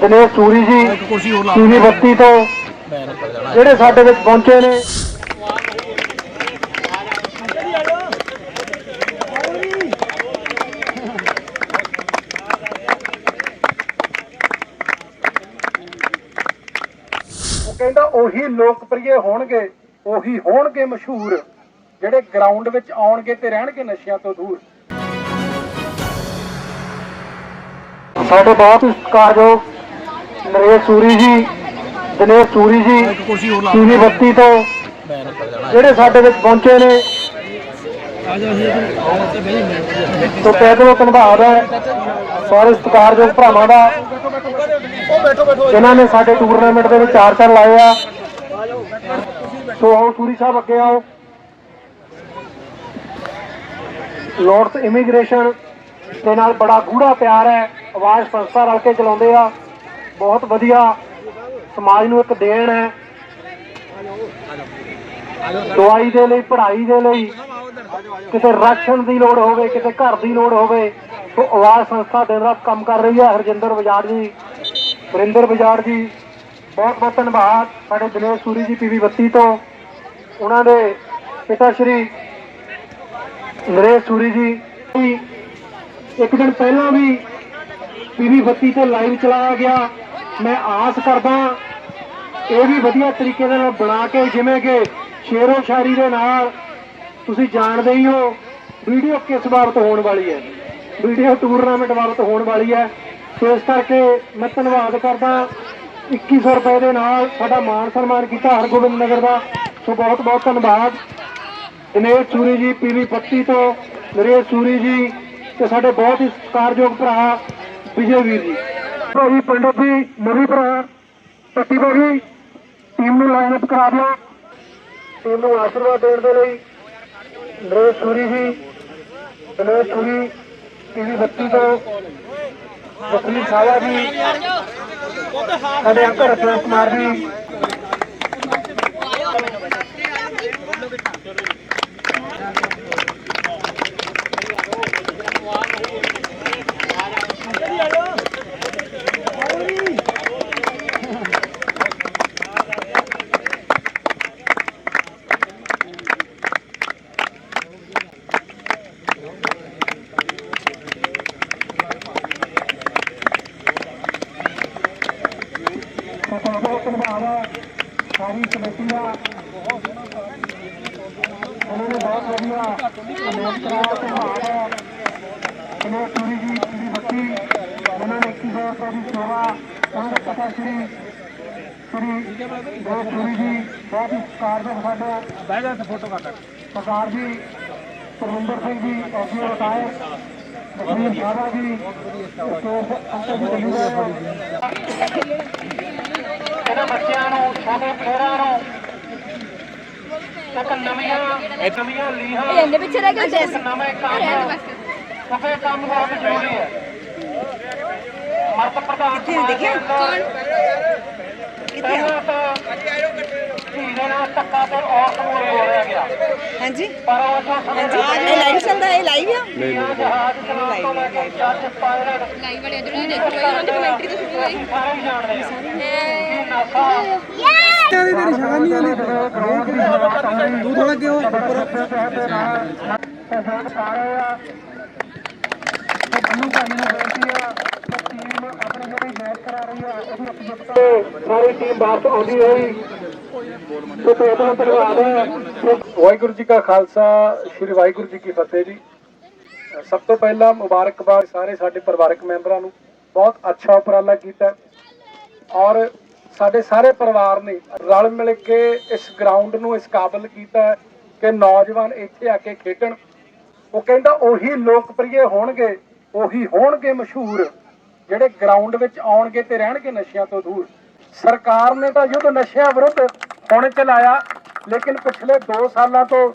ਦਿਨੇਸ਼ ਸੂਰੀ ਜੀ ਕੁਰਸੀ ਹੋਰ ਲਾ ਟੀਵੀ 32 ਤੋਂ ਜਿਹੜੇ ਸਾਡੇ ਵਿੱਚ ਪਹੁੰਚੇ ਨੇ। ਉਹ ਕਹਿੰਦਾ ਉਹੀ ਲੋਕਪ੍ਰਿਯ ਹੋਣਗੇ, ਉਹੀ ਹੋਣਗੇ ਮਸ਼ਹੂਰ, ਜਿਹੜੇ ਗਰਾਊਂਡ ਵਿੱਚ ਆਉਣਗੇ ਤੇ ਰਹਿਣਗੇ ਨਸ਼ਿਆਂ ਤੋਂ ਦੂਰ। ਸਾਡੇ ਬਹੁਤ ਹੀ ਸਤਿਕਾਰਯੋਗ ਨਰੇਸ਼ ਸੂਰੀ ਜੀ ਦਿਨੇਸ਼ ਸੂਰੀ ਜੀ ਟੀਵੀ 32 ਤੋਂ ਜਿਹੜੇ ਸਾਡੇ ਵਿੱਚ ਪਹੁੰਚੇ ਨੇ ਤੋਂ ਪੈਦਲ ਧੰਨਵਾਦ ਹੈ। ਸਾਰੇ ਸਤਿਕਾਰਯੋਗ ਭਰਾਵਾਂ ਦਾ। ਜਿਨ੍ਹਾਂ ਨੇ ਸਾਡੇ ਟੂਰਨਾਮੈਂਟ ਦੇ ਵਿੱਚ ਚਾਰ ਚਾਰ ਲਾਏ ਆ। ਸੋ ਆਓ ਸੂਰੀ ਸਾਹਿਬ ਅੱਗੇ ਆਓ। ਲੋਰਡਸ ਇਮੀਗ੍ਰੇਸ਼ਨ ਦੇ ਨਾਲ ਬੜਾ ਗੂੜਾ ਪਿਆਰ ਹੈ। ਆਵਾਜ਼ ਸੰਸਥਾ ਰਲ ਕੇ ਚਲਾਉਂਦੇ ਆ। ਬਹੁਤ ਵਧੀਆ ਸਮਾਜ ਨੂੰ ਇੱਕ ਦੇਣ ਹੈ। ਦਵਾਈ ਦੇ ਲਈ, ਪੜ੍ਹਾਈ ਦੇ ਲਈ, ਕਿਤੇ ਰਾਸ਼ਨ ਦੀ ਲੋੜ ਹੋਵੇ, ਕਿਤੇ ਘਰ ਦੀ ਲੋੜ ਹੋਵੇ ਸੋ ਆਵਾਜ਼ ਸੰਸਥਾ ਦਿਨ ਰਾਤ ਕੰਮ ਕਰ ਰਹੀ ਹੈ। ਹਰਜਿੰਦਰ ਬਜਾੜ ਜੀ, ਵਰਿੰਦਰ ਬਜਾੜ ਜੀ, ਬਹੁਤ ਬਹੁਤ ਧੰਨਵਾਦ। ਸਾਡੇ ਦਿਨੇਸ਼ ਸੂਰੀ ਜੀ ਪੀਵੀ 32 ਤੋਂ। ਉਹਨਾਂ ਦੇ ਪਿਤਾ ਸ਼੍ਰੀ ਨਰੇਸ਼ ਸੂਰੀ ਜੀ। ਇੱਕ ਦਿਨ ਪਹਿਲਾਂ ਵੀ ਪੀਵੀ 32 ਤੇ ਲਾਈਵ ਚਲਾਇਆ ਗਿਆ। ਮੈਂ ਆਸ ਕਰਦਾ ਇਹ ਵੀ ਵਧੀਆ ਤਰੀਕੇ ਦੇ ਨਾਲ ਬਣਾ ਕੇ ਜਿਵੇਂ ਕਿ ਸ਼ੇਰੋ ਸ਼ਾਇਰੀ ਦੇ ਨਾਲ ਤੁਸੀਂ ਜਾਣਦੇ ਹੀ ਹੋ, ਵੀਡੀਓ ਕਿਸ ਬਾਬਤ ਹੋਣ ਵਾਲੀ ਹੈ। ਵੀਡੀਓ ਟੂਰਨਾਮੈਂਟ ਬਾਬਤ ਹੋਣ ਵਾਲੀ ਹੈ। ਸੋ ਇਸ ਕਰਕੇ ਮੈਂ ਧੰਨਵਾਦ ਕਰਦਾ। 2100 ਰੁਪਏ ਦੇ ਨਾਲ ਸਾਡਾ ਮਾਣ ਸਨਮਾਨ ਕੀਤਾ ਹਰਗੋਬਿੰਦ ਨਗਰ ਦਾ। ਸੋ ਬਹੁਤ ਬਹੁਤ ਧੰਨਵਾਦ। ਦਿਨੇਸ਼ ਸੂਰੀ ਜੀ ਪੀਵੀ 32 ਤੋਂ ਨਰੇਸ਼ ਸੂਰੀ ਜੀ ਤੇ ਸਾਡੇ ਬਹੁਤ ਹੀ ਸਤਿਕਾਰਯੋਗ ਭਰਾ ਵਿਜੇ ਵੀਰ ਜੀ। ਭਾਜੀ ਪੰਡਤ ਜੀ, ਨਵੀਂ ਭਰਾ, ਪੱਟੀ ਭਾਜੀ ਟੀਮ ਨੂੰ ਲਾਈਨ ਅਪ ਕਰਾ ਦਿਓ। ਟੀਮ ਨੂੰ ਆਸ਼ੀਰਵਾਦ ਦੇਣ ਦੇ ਲਈ ਨਰੇਸ਼ ਸੂਰੀ ਜੀ ਦਿਨੇਸ਼ ਸੂਰੀ ਟੀਵੀ 32 ਤੋਂ ਵਕੀਲ ਸਾਵਾ ਜੀ, ਸਾਡੇ ਅੰਕਲ ਰਤਨ ਕੁਮਾਰ ਜੀ ਬਹੁਤ ਧੰਨਵਾਦ ਹੈ ਸਾਰੀ ਕਮੇਟੀ ਦਾ ਉਹਨਾਂ ਨੇ ਬਹੁਤ ਵਧੀਆ ਮਿਹਨਤ ਕਰਾਇਆ ਧੰਨਵਾਦ ਹੈ ਇਹਨਾਂ ਜੀ ਪੂਰੀ ਬੱਤੀ ਉਹਨਾਂ ਨੇ 21 ਰੁਪਏ ਦੀ ਸੇਵਾ ਉਹਨਾਂ ਦੇ ਪਤਾ ਸ਼੍ਰੀ ਸ਼੍ਰੀ ਗੁਰੂ ਪੂਰੀ ਜੀ ਬਹੁਤ ਹੀ ਕਾਰਜਕ ਸਾਡਾ ਬਹਿ ਤੇ ਫੋਟੋ ਕੱਟ ਸਰਦਾਰ ਜੀ ਪਰਮਿੰਦਰ ਸਿੰਘ ਜੀ ਐਸਓ ਰਿਟਾਇਰ ਬਖਰੀਨ ਸਾਦਾ ਜੀ ਤੇ ਅੰਕਲ ਜੀ ਲੱਗੀ ਹੋਏ ਆ। ਇਹਨਾਂ ਬੱਚਿਆਂ ਨੂੰ ਛੋਟੇ ਪਲੇਅਰਾਂ ਨੂੰ। ਇੱਕ ਨਵੀਆਂ ਨਵੀਆਂ ਲੀਹਾਂ ਇਹਨੇ ਪਿੱਛੇ ਰਹਿ ਗਿਆ ਜੈਸ ਇੱਕ ਨਵੇਂ ਕੰਮ ਸਫੇ ਕੰਮ ਬਹੁਤ ਜ਼ਰੂਰੀ ਹੈ। ਮਰਦ ਪ੍ਰਧਾਨ ਕਿੱਥੇ ਦੇਖਿਆ? ਕੌਣ? ਪਹਿਲਾਂ ਤਾਂ ਧੀ ਦੇ ਨਾਲ ਧੱਕਾ ਤੇ ਔਰਤ ਨੂੰ ਬੋਲਿਆ ਗਿਆ। ਹਾਂਜੀ। ਪਰ ਉਹ ਜੋ ਇਹ ਲਾਈਵ ਚੱਲਦਾ ਇਹ ਲਾਈਵ ਆ? ਜਹਾਜ਼ ਚਲਾਉਣ ਤੋਂ ਲੈ ਕੇ ਜੱਜ ਪਾਇਲਟ ਲਾਈਵ ਵਾਲੇ ਇਧਰੋਂ ਦੇਖ ਉਹਨਾਂ ਦੀ ਕਮੈਂਟਰੀ ਤਾਂ ਸੁਣੀ ਹੋਈ ਸਾਰੇ ਹੀ ਜਾਣਦੇ ਆ ਕਿ ਨਾਸਾ? ਤੇਰੀ ਤੇਰੀ ਸ਼ਕਲ ਨਹੀਂ ਆਉਂਦੀ ਤੂੰ ਥੋੜਾ ਕਿਉਂ ਉੱਪਰ ਸਾਰੇ ਆ। ਤੇ ਬੰਨੂ ਭਾਈ ਨੂੰ ਬੇਨਤੀ ਆ। ਸਾਰੀ ਟੀਮ ਬਾਹਰ ਆਉਂਦੀ ਹੋਈ ਸੋ ਤੇ ਧੰਨਵਾਦ ਹੈ ਵਾਹਿਗੁਰੂ ਜੀ ਕਾ ਖਾਲਸਾ, ਸ੍ਰੀ ਵਾਹਿਗੁਰੂ ਜੀ ਕੀ ਫਤਿਹ ਜੀ। ਸਭ ਤੋਂ ਪਹਿਲਾਂ ਮੁਬਾਰਕਬਾਦ ਸਾਰੇ ਸਾਡੇ ਪਰਿਵਾਰਕ ਮੈਂਬਰਾਂ ਨੂੰ। ਬਹੁਤ ਅੱਛਾ ਉਪਰਾਲਾ ਕੀਤਾ। ਔਰ ਸਾਡੇ ਸਾਰੇ ਪਰਿਵਾਰ ਨੇ ਰਲ ਮਿਲ ਕੇ ਇਸ ਗਰਾਊਂਡ ਨੂੰ ਇਸ ਕਾਬਲ ਕੀਤਾ ਕਿ ਨੌਜਵਾਨ ਇੱਥੇ ਆ ਕੇ ਖੇਡਣ। ਉਹ ਕਹਿੰਦਾ ਉਹੀ ਲੋਕਪ੍ਰਿਯ ਹੋਣਗੇ, ਉਹੀ ਹੋਣਗੇ ਮਸ਼ਹੂਰ। ਜਿਹੜੇ ਗਰਾਊਂਡ ਵਿੱਚ ਆਉਣਗੇ ਤੇ ਰਹਿਣਗੇ ਨਸ਼ਿਆਂ ਤੋਂ ਦੂਰ। ਸਰਕਾਰ ਨੇ ਤਾਂ ਯੁੱਧ ਨਸ਼ਿਆਂ ਵਿਰੁੱਧ ਹੁਣ ਚਲਾਇਆ, ਲੇਕਿਨ ਪਿਛਲੇ 2 ਸਾਲਾਂ ਤੋਂ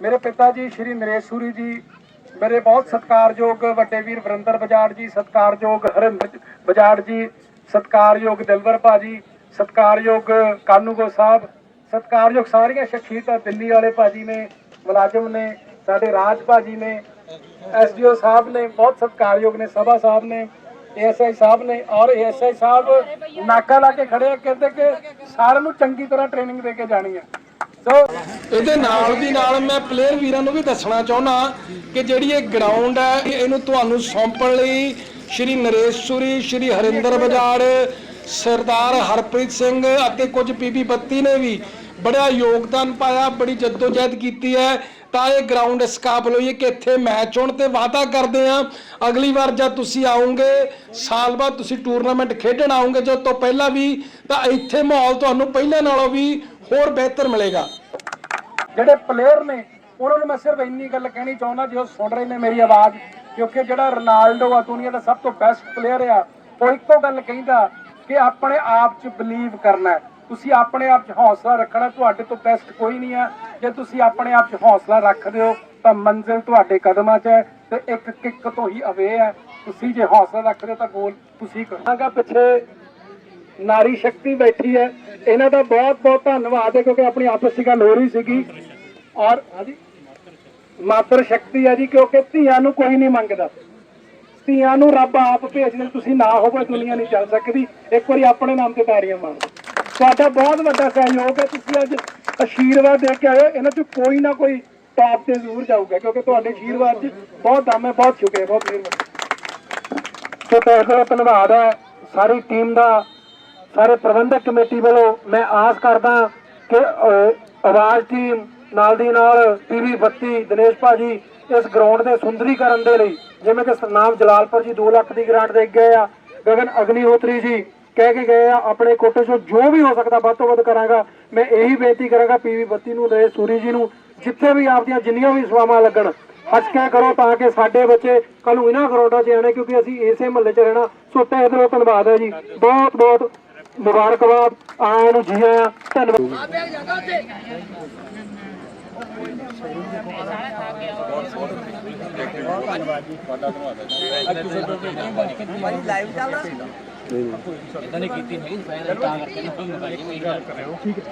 ਮੇਰੇ ਪਿਤਾ ਜੀ, ਸ਼੍ਰੀ ਨਰੇਸ਼ ਸੂਰੀ ਜੀ, ਮੇਰੇ ਬਹੁਤ ਸਤਿਕਾਰਯੋਗ ਵੱਡੇ ਵੀਰ ਵਰਿੰਦਰ ਬਜਾੜ ਜੀ, ਸਤਿਕਾਰਯੋਗ ਹਰਿੰਦਰ ਬਜਾੜ ਜੀ, ਸਤਿਕਾਰਯੋਗ ਦਿਲਵਰ ਭਾਜੀ, ਸਤਿਕਾਰਯੋਗ ਕਾਨੂੰਗੋ ਸਾਹਿਬ, ਸਤਿਕਾਰਯੋਗ ਸਾਰੀਆਂ ਸ਼ਖਸੀਅਤਾਂ ਦਿੱਲੀ ਵਾਲੇ ਭਾਜੀ ਨੇ, ਮੁਲਾਜ਼ਮ ਨੇ, ਸਾਡੇ ਰਾਜ ਭਾਜੀ ਨੇ, ਐਸਡੀਓ ਸਾਹਿਬ ਨੇ, ਬਹੁਤ ਸਤਿਕਾਰਯੋਗ ਨੇ, ਸਭਾ ਸਾਹਿਬ ਨੇ ਐਸਆਈ ਸਾਹਿਬ ਨੇ ਔਰ ਐਸਆਈ ਸਾਹਿਬ ਨਾਕਾ ਲਾ ਕੇ ਖੜੇ ਆ, ਕਹਿੰਦੇ ਕਿ ਸਾਰਿਆਂ ਨੂੰ ਚੰਗੀ ਤਰ੍ਹਾਂ ਟ੍ਰੇਨਿੰਗ ਦੇ ਕੇ ਜਾਣੀ ਹੈ ਸੋ ਇਹਦੇ ਨਾਲ ਦੀ ਨਾਲ ਮੈਂ ਪਲੇਅਰ ਵੀਰਾਂ ਨੂੰ ਵੀ ਦੱਸਣਾ ਚਾਹੁੰਦਾ ਕਿ ਜਿਹੜੀ ਇਹ ਗਰਾਊਂਡ ਹੈ ਇਹਨੂੰ ਤੁਹਾਨੂੰ ਸੌਂਪਣ ਲਈ ਸ਼੍ਰੀ ਨਰੇਸ਼ ਸੂਰੀ, ਸ਼੍ਰੀ ਹਰਿੰਦਰ ਬਜਾੜ, ਸਰਦਾਰ ਹਰਪ੍ਰੀਤ ਸਿੰਘ ਅਤੇ ਕੁਝ ਪੀਪੀ ਬੱਤੀ ਨੇ ਵੀ ਬੜਾ ਯੋਗਦਾਨ ਪਾਇਆ, ਬੜੀ ਜਦੋਜਹਿਦ ਕੀਤੀ ਹੈ। ਤਾਂ ਇਹ ਗਰਾਊਂਡ ਇਸ ਕਾਬਲ ਹੋਈ ਕਿ ਇੱਥੇ ਮੈਚ ਹੋਣ ਤੇ ਵਾਅਦਾ ਕਰਦੇ ਆ ਅਗਲੀ ਵਾਰ ਜਦ ਤੁਸੀਂ ਆਉਂਗੇ, ਸਾਲ ਬਾਅਦ ਤੁਸੀਂ ਟੂਰਨਾਮੈਂਟ ਖੇਡਣ ਆਉਂਗੇ, ਜਦ ਤੋਂ ਪਹਿਲਾਂ ਵੀ, ਤਾਂ ਇੱਥੇ ਮਾਹੌਲ ਤੁਹਾਨੂੰ ਪਹਿਲਾਂ ਨਾਲੋਂ ਵੀ ਹੋਰ ਬਿਹਤਰ ਮਿਲੇਗਾ। ਜਿਹੜੇ ਪਲੇਅਰ ਨੇ, ਉਹਨਾਂ ਨੂੰ ਮੈਂ ਸਿਰਫ ਇੰਨੀ ਗੱਲ ਕਹਿਣੀ ਚਾਹੁੰਦਾ, ਜੇ ਉਹ ਸੁਣ ਰਹੇ ਨੇ ਮੇਰੀ ਆਵਾਜ਼, ਕਿਉਂਕਿ ਜਿਹੜਾ ਰੋਨਾਲਡੋ ਆ, ਦੁਨੀਆ ਦਾ ਸਭ ਤੋਂ ਬੈਸਟ ਪਲੇਅਰ ਆ, ਉਹ ਇੱਕੋ ਗੱਲ ਕਹਿੰਦਾ ਕਿ ਆਪਣੇ ਆਪ 'ਚ ਬਲੀਵ ਕਰਨਾ ਹੈ। ਤੁਸੀਂ ਆਪਣੇ ਆਪ 'ਚ ਹੌਸਲਾ ਰੱਖਣਾ ਤੁਹਾਡੇ ਤੋਂ ਬੈਸਟ ਕੋਈ ਨਹੀਂ ਹੈ। ਜੇ ਤੁਸੀਂ ਆਪਣੇ ਆਪ 'ਚ ਹੌਸਲਾ ਰੱਖਦੇ ਹੋ, ਤਾਂ ਮੰਜ਼ਿਲ ਤੁਹਾਡੇ ਕਦਮਾਂ 'ਚ ਹੈ ਤੇ ਇੱਕ ਕਿੱਕ ਤੋਂ ਹੀ ਅਵੇ ਹੈ। ਤੁਸੀਂ ਜੇ ਹੌਸਲਾ ਰੱਖਦੇ ਹੋ ਤਾਂ ਗੋਲ ਤੁਸੀਂ ਕਰੋਗੇ ਪਿੱਛੇ ਨਾਰੀ ਸ਼ਕਤੀ ਬੈਠੀ ਹੈ। ਇਹਨਾਂ ਦਾ ਬਹੁਤ ਬਹੁਤ ਧੰਨਵਾਦ ਹੈ ਕਿਉਂਕਿ ਆਪਣੀ ਆਪਸ ਵਿੱਚ ਗੱਲ ਹੋ ਰਹੀ ਸੀਗੀ। ਔਰ ਹਾਂਜੀ? ਮਾਤਰ ਸ਼ਕਤੀ ਹੈ ਜੀ, ਕਿਉਂਕਿ ਧੀਆਂ ਨੂੰ ਕੋਈ ਨਹੀਂ ਮੰਗਦਾ। ਧੀਆਂ ਨੂੰ ਰੱਬ ਆਪ ਭੇਜਦੇ, ਤੁਸੀਂ ਨਾ ਹੋਵੇ ਦੁਨੀਆ ਨਹੀਂ ਚੱਲ ਸਕਦੀ। ਇੱਕ ਵਾਰੀ ਆਪਣੇ ਨਾਮ ਤੇ ਤਾੜੀਆਂ ਮਾਰੋ। ਤੁਹਾਡਾ ਬਹੁਤ ਵੱਡਾ ਸਹਿਯੋਗ ਹੈ। ਤੁਸੀਂ ਅੱਜ ਆਸ਼ੀਰਵਾਦ ਦੇ ਕੇ ਆਏ ਇਹਨਾਂ ਚ ਕੋਈ ਨਾ ਕੋਈ ਟਾਪ ਤੇ ਜ਼ਰੂਰ ਜਾਊਗਾ, ਕਿਉਂਕਿ ਤੁਹਾਡੇ ਆਸ਼ੀਰਵਾਦ 'ਚ ਬਹੁਤ ਦਮ ਹੈ, ਬਹੁਤ ਸ਼ੁਕਰੀਆ ਬਹੁਤ ਮਿਹਰਬਾਨੀ। ਤੇ ਬਹੁਤ ਧੰਨਵਾਦ ਹੈ। ਸਾਰੀ ਟੀਮ ਦਾ, ਸਾਰੇ ਪ੍ਰਬੰਧਕ ਕਮੇਟੀ ਵੱਲੋਂ ਮੈਂ ਆਸ ਕਰਦਾ ਕਿ ਆਵਾਜ਼ ਟੀਮ ਨਾਲ ਦੀ ਨਾਲ ਟੀਵੀ 32 ਦਿਨੇਸ਼ ਭਾਜੀ ਇਸ ਗਰਾਊਂਡ ਦੇ ਸੁੰਦਰੀਕਰਨ ਦੇ ਲਈ, ਜਿਵੇਂ ਕਿ ਸਰਨਾਮ ਜਲਾਲਪੁਰ ਜੀ 2 ਲੱਖ ਦੀ ਗ੍ਰਾਂਟ ਦੇ ਗਏ ਆ, ਗਗਨ ਅਗਨੀਹੋਤਰੀ ਜੀ ਕਹਿ ਕੇ ਗਏ ਆ ਆਪਣੇ ਕੋਟੇ ਚੋਂ ਜੋ ਵੀ ਹੋ ਸਕਦਾ ਵੱਧ ਤੋਂ ਵੱਧ ਕਰਾਂਗਾ। ਮੈਂ ਇਹੀ ਬੇਨਤੀ ਕਰਾਂਗਾ ਪੀਵੀ 32 ਨੂੰ ਦੇ ਸੂਰੀ ਜੀ ਨੂੰ ਜਿੱਥੇ ਵੀ ਆਪਦੀਆਂ ਜਿੰਨੀਆਂ ਵੀ ਸੇਵਾਵਾਂ ਲੱਗਣ ਹੱਸ ਕੇ ਕਰੋ ਤਾਂ ਕਿ ਸਾਡੇ ਬੱਚੇ ਕੱਲ ਨੂੰ ਇਹਨਾਂ ਗਰਾਊਂਡਾਂ 'ਚ ਆਣੇ ਕਿਉਂਕਿ ਅਸੀਂ ਇਸੇ ਮਹੱਲੇ 'ਚ ਰਹਿਣਾ। ਸੋ ਤਹਿ ਦਿਲੋਂ ਧੰਨਵਾਦ ਹੈ ਜੀ। ਬਹੁਤ ਬਹੁਤ ਮੁਬਾਰਕਬਾਦ। ਆਇਆਂ ਨੂੰ ਜੀ ਆਇਆਂ। ਧੰਨਵਾਦ। ਲਾਈਵ ਚੱਲਦਾ ਇਦਾਂ ਨੇ ਕੀਤੀ ਨਹੀਂ ਤਾਂ ਕਰਕੇ ਨਾ ਠੀਕ ਹੈ।